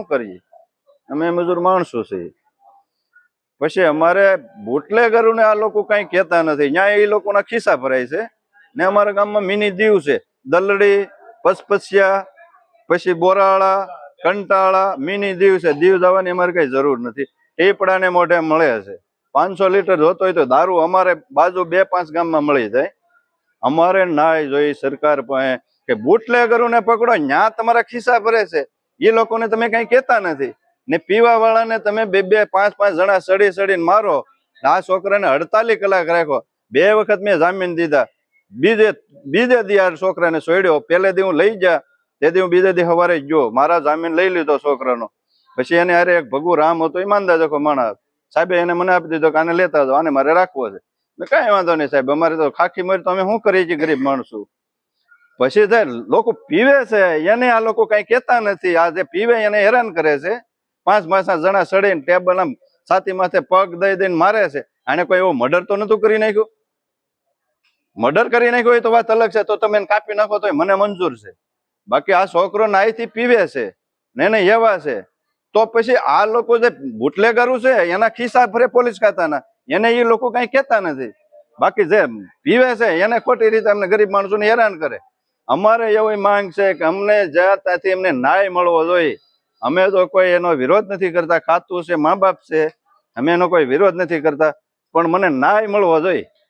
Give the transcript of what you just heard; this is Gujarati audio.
શું કરીએ? અમે મજૂર માણસો છીએ. પછી અમારે બુટલેગરોને આ લોકો કઈ કહેતા નથી. ત્યાં એ લોકોના ખિસ્સા ભરાય છે. ને અમારા ગામમાં મિની દીવ છે. દલડી, પસપસિયા, પછી બોરાળા, કંટાળા, મિની દીવ છે. દીવ જવાની અમારે કઈ જરૂર નથી. ટીપડાને મોઢે મળે છે. પાંચસો લીટર જોતો હોય તો દારૂ અમારે બાજુ બે પાંચ ગામમાં મળી જાય. અમારે ના જોઈ સરકાર પાસે કે બુટલેગરોને પકડો, ન્યા તમારા ખિસ્સા ભરે છે. એ લોકોને તમે કઈ કહેતા નથી. ને પીવા વાળાને તમે બે બે પાંચ પાંચ જણા સડી સડીને મારો આ છોકરાને અડતાલીસ કલાક રાખો બે વખત મેં જામીન દીધા. બીજે બીજે દી આ છોકરાને સોડ્યો પેલે દી હું લઈ જા તે દી હું બીજે દી સવારે ગયો. મારા જામીન લઈ લીધો છોકરાનો. પછી એને અરે એક ભગુ રામ હતો ઈમાનદાર જખો માણસ. સાહેબે એને મને આપી દીધો કે આને લેતા જાઓ, આને મારે રાખવો છે. મેં કાંઈ વાંધો નહીં સાહેબ, અમારે તો ખાખી મરી તો અમે શું કરીએ છીએ ગરીબ માણસો? પછી છે લોકો પીવે છે, એને આ લોકો કઈ કેતા નથી. આ જે પીવે એને હેરાન કરે છે. પાંચ પાંચ ના જણા સડીને ટેબલ આમ છાતી માથે પગ દઈ દઈને મારે છે. આને કોઈ એવો મર્ડર તો નતું કરી નાખ્યું? મર્ડર કરી નાખ્યું હોય તો વાત અલગ છે. તો તમે એને કાપી નાખો તો મને મંજૂર છે. બાકી આ છોકરો નાઈથી પીવે છે ને એને એવા છે. તો પછી આ લોકો જે બુટલેગરો છે, એના ખિસ્સા ફરે પોલીસ ખાતાના. એને એ લોકો કઈ કેતા નથી. બાકી જે પીવે છે, એને ખોટી રીતે અમને ગરીબ માણસોને હેરાન કરે. અમારે એવી માંગ છે કે અમને જ્યાં ત્યાંથી એમને ન્યાય મળવો જોઈએ. અમે તો કોઈ એનો વિરોધ નથી કરતા, ખાતું છે, મા બાપ છે, અમે એનો કોઈ વિરોધ નથી કરતા, પણ મને ન્યાય મળવો જોઈએ.